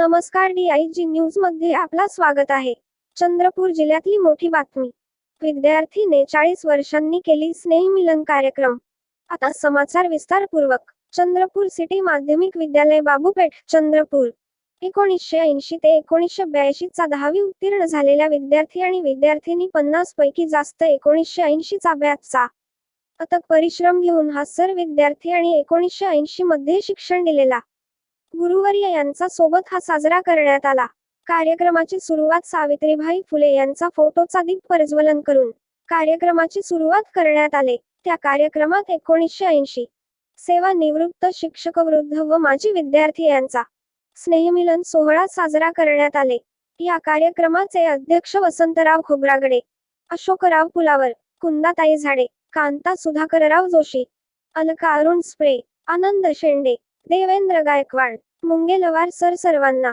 नमस्कार डी न्यूजमध्ये आपला स्वागत आहे. चंद्रपूर जिल्ह्यातली मोठी बातमी. विद्यार्थीने चाळीस वर्षांनी केली स्नेहमिलन कार्यक्रम. आता समाचार विस्तारपूर्वक. चंद्रपूर सिटी माध्यमिक विद्यालय बाबूपेठ चंद्रपूर. एकोणीसशे ऐंशी ते एकोणीसशे ब्याऐंशी चा दहावी उत्तीर्ण झालेल्या विद्यार्थी आणि विद्यार्थिनी पन्नास पैकी जास्त एकोणीसशे ऐंशी चा बॅचचा. अथक परिश्रम घेऊन हा सर विद्यार्थी आणि एकोणीसशे ऐंशी मध्ये शिक्षण दिलेला. गुरुवर्य यांचा सोबत हा साजरा करण्यात आला. कार्यक्रमाची सुरुवात सावित्रीबाई फुले यांचा फोटोचा दीप प्रज्वलन करून कार्यक्रमाची सुरुवात करण्यात आले. त्या कार्यक्रमात एकोणीसशे ऐंशी सेवानिवृत्त शिक्षक वृद्ध व माजी विद्यार्थी यांचा स्नेहमिलन सोहळा साजरा करण्यात आले. या कार्यक्रमाचे अध्यक्ष वसंतराव खोब्रागडे अशोकराव पुलावर कुंदाताई झाडे कांता सुधाकरराव जोशी अलका अरुण स्प्रे आनंद शेंडे देवेंद्र गायकवाड मुंगेलवार सर सर्वांना.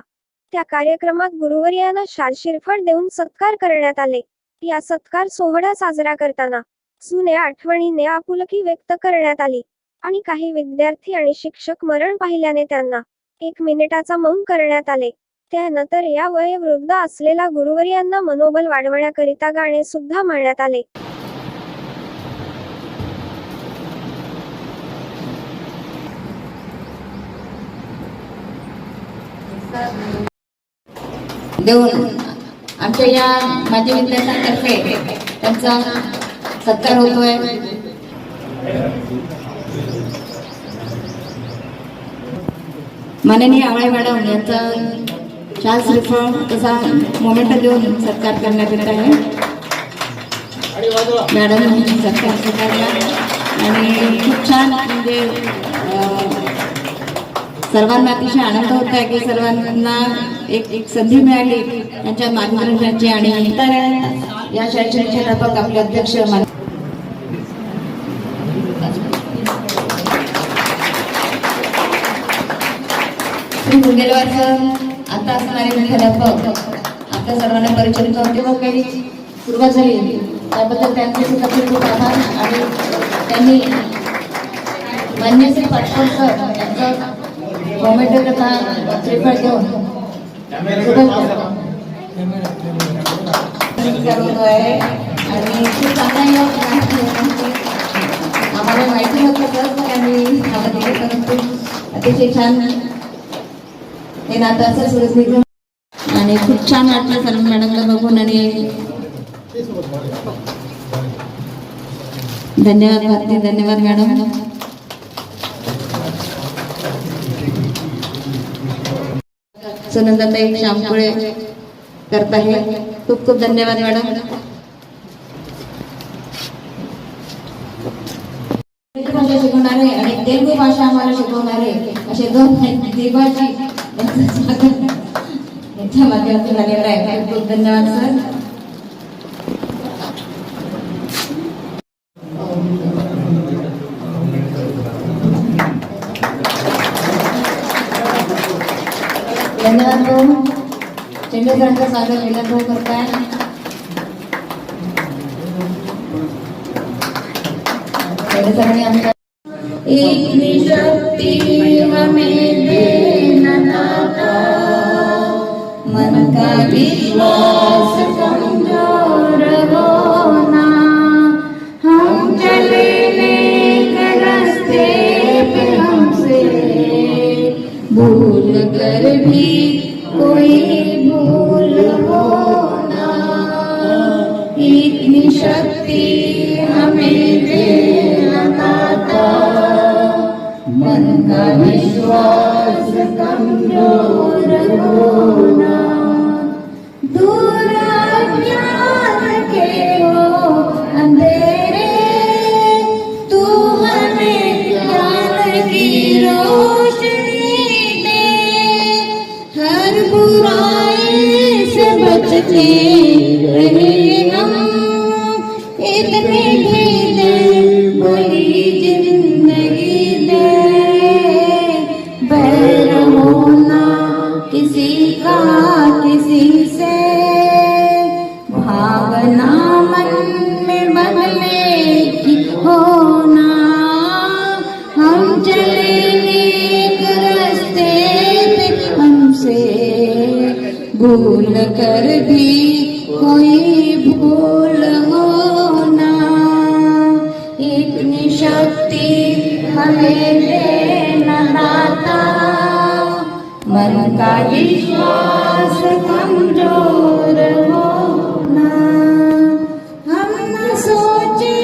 त्या कार्यक्रमात गुरुवर्यांना शाल शिरफळ देऊन सत्कार करण्यात आले. या सत्कार सोहळा साजरा करताना जुन्या आठवणीने आपुलकी व्यक्त करण्यात आली. आणि काही विद्यार्थी आणि शिक्षक मरण पाहिल्याने त्यांना एक मिनिटाचा मौन करण्यात आले. त्यानंतर या वयोवृद्ध असलेल्या गुरुवर्यांना मनोबल वाढवण्याकरिता गाणे सुद्धा म्हणण्यात आले. देऊन आमच्या या माजी विद्यार्थ्यांतर्फे त्यांचा सत्कार होतोय. माननीय आवळे मॅडम यांचा शाल श्रीफळ तसा मोमेंट देऊन सत्कार करण्यात येत आहे. मॅडम सत्कार स्वीकारला. आणि खूप छान म्हणजे सर्वांना अतिशय आनंद होत आहे की सर्वांना एक एक संधी मिळाली त्यांच्या मार्गदर्शनाची आणि या शैक्षणिक क्षेत्रात आपले अध्यक्ष मुंगेलवार सर आता असणारे मुख्याध्यापक आपल्या सर्वांना परिचय होते व काही सुरुवात झाली त्याबद्दल त्यांचे सुद्धा खूप खूप आभार आणि त्यांनी मान्य श्री पाटकर सर यांचं टोमॅटो कथा श्रीफळ देऊन करतो आहे आणि खूप चांगला आम्हाला माहिती होतं तर आम्ही आम्हाला दिले परंतु अतिशय छान. हे नातं असं सुरत निघून आणि खूप छान वाटलं सर मॅडमला बघून आणि धन्यवाद भारती धन्यवाद मॅडम. सुनंदाताई श्यामपुळे करत आहे. खूप खूप धन्यवाद मॅडम. भाषा शिकवणारे आणि तेलगू भाषा आम्हाला शिकवणारे असे दोन देवाची यांच्या माध्यमातून झालेलं आहे खूप धन्यवाद सर. धन्यवाद भाऊ स्वागत विलास करताय. सगळे आमच्या इतनी शक्ति हमें देना मन का विश्वास समझा भी कोई भूल होना इतनी शक्ति हमें देना दाता मन का विश्वास कमजोर होना दूर अज्ञान के हो अंधेरे तू हमें ज्ञान की रोशनी बुराई से बचते रहे हम इतने भी बड़ी जिंदगी दे। बैर होना किसी का किसी से। भावना मन भूल कर भी कोई भूल हो ना। इतनी शक्ति हमें देना दाता मन का विश्वास कमजोर होना हम न सोचे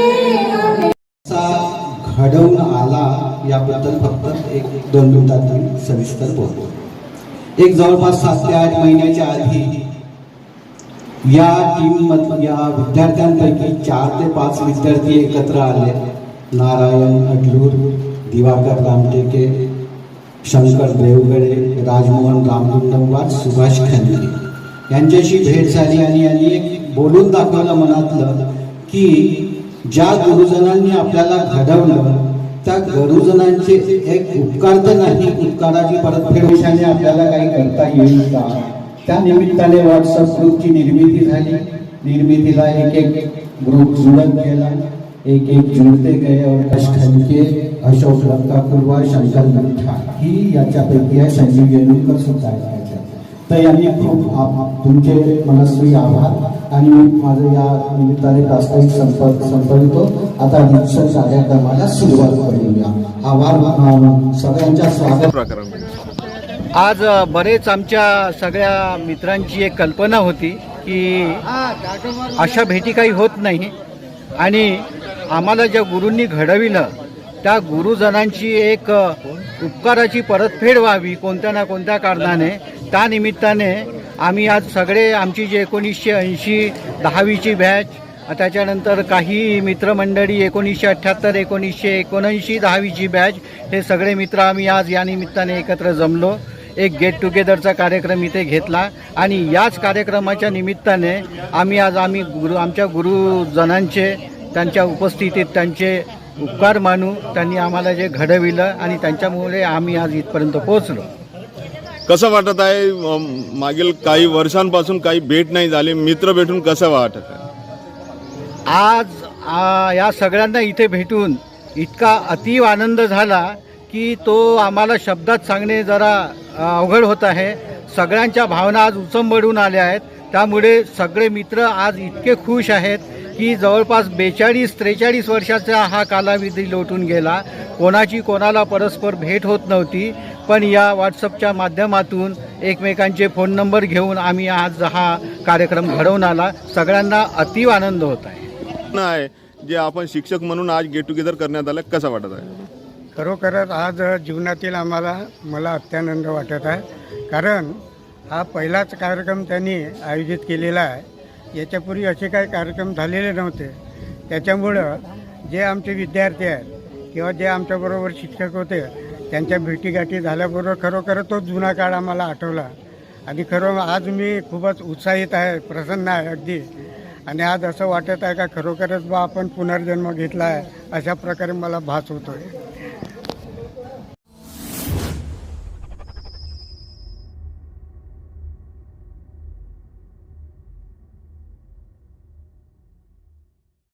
घडवून आला याबद्दल फक्त एक दोन मिनिटात सविस्तर बोलतो. एक जवळपास सात ते आठ महिन्याच्या आधी या टीम या विद्यार्थ्यांपैकी चार ते पाच विद्यार्थी एकत्र आले. नारायण अडलूर दिवाकर रामटेके शंकर देवगडे राजमोहन रामकुंडवार सुभाष खंदे यांच्याशी भेट झाली आणि यांनी एक बोलून दाखवलं मनातलं की ज्या गुरुजनांनी आपल्याला घडवलं त्या गरुजनांचे एक उपकार तर नाही उपकाराची परतफेड विषयाने आपल्याला काही करता येईल का? त्या निमित्ताने व्हॉट्सअप ग्रुपची निर्मिती झाली. निर्मितीला एक एक ग्रुप जुळत गेला. एक एक जुळते गए और अशोक लंका कुरवा शंकर मिठा. ही याच्यापैकी आहे संजीव येणूरकर सुद्धा तर यांनी खूप तुमचे मनस्वी आभार. आणि मी माझं या निमित्ताने प्रास्ताविक संपर्क संपवितो. आता रिक्षा कार्यक्रमाला सुरुवात करूया. आभार सगळ्यांच्या स्वागत आज बरेच आमच्या सगळ्या मित्रांची एक कल्पना होती की अशा भेटी काही होत नाही. आणि आम्हाला ज्या गुरूंनी घडविलं त्या गुरुजनांची एक उपकाराची परतफेड व्हावी कोणत्या ना कोणत्या कारणाने. त्यानिमित्ताने आम्ही आज सगळे आमची जे एकोणीसशे ऐंशी दहावीची बॅच त्याच्यानंतर काही मित्रमंडळी एकोणीसशे अठ्ठ्याहत्तर एकोणीसशे एकोणऐंशी दहावीची बॅच हे सगळे मित्र आम्ही आज या निमित्ताने एकत्र जमलो. एक गेट टुगेदरचा कार्यक्रम इथे घेतला आणि याच कार्यक्रमाच्या निमित्ताने आम्ही आज आम्ही गुरु आमच्या गुरुजनांचे त्यांच्या उपस्थितीत त्यांचे उपकार मानू त्यांनी आम्हाला जे घडविलं आणि त्यांच्यामुळे आम्ही आज इथपर्यंत पोहोचलो. कसं वाटत आहे? मागील काही वर्षांपासून काही भेट नाही झाली. मित्र भेटून कसं वाटत आहे? आज आ, या सगळ्यांना इथे भेटून इतका अतीव आनंद झाला की तो आम्हाला शब्दात सांगणे जरा अवघड होत आहे. सगळ्यांच्या भावना आज उचंबडून आल्या आहेत. त्यामुळे सगळे मित्र आज इतके खुश आहेत की जवळपास बेचाळीस त्रेचाळीस वर्षाचा हा कालावधी लोटून गेला. कोणाची कोणाला परस्पर भेट होत नव्हती पण या व्हॉट्सअपच्या माध्यमातून एकमेकांचे फोन नंबर घेऊन आम्ही आज हा कार्यक्रम घडवून आला. सगळ्यांना अतीव आनंद होत आहे. आहे जे आपण शिक्षक म्हणून आज गेट टुगेदर करण्यात आलं कसं वाटत आहे? खरोखरच आज जीवनातील आम्हाला मला अत्यानंद वाटत आहे. कारण हा पहिलाच कार्यक्रम त्यांनी आयोजित केलेला आहे. याच्यापूर्वी असे काही कार्यक्रम झालेले नव्हते. त्याच्यामुळं जे आमचे विद्यार्थी आहेत किंवा जे आमच्याबरोबर शिक्षक होते त्यांच्या भेटीगाठी झाल्याबरोबर खरोखर तो जुना काळ आम्हाला आठवला. आणि खरं आज मी खूपच उत्साहित आहे प्रसन्न आहे अगदी. आणि आज असं वाटत आहे का खरोखरच बा आपण पुनर्जन्म घेतला आहे अशा प्रकारे मला भास होतो आहे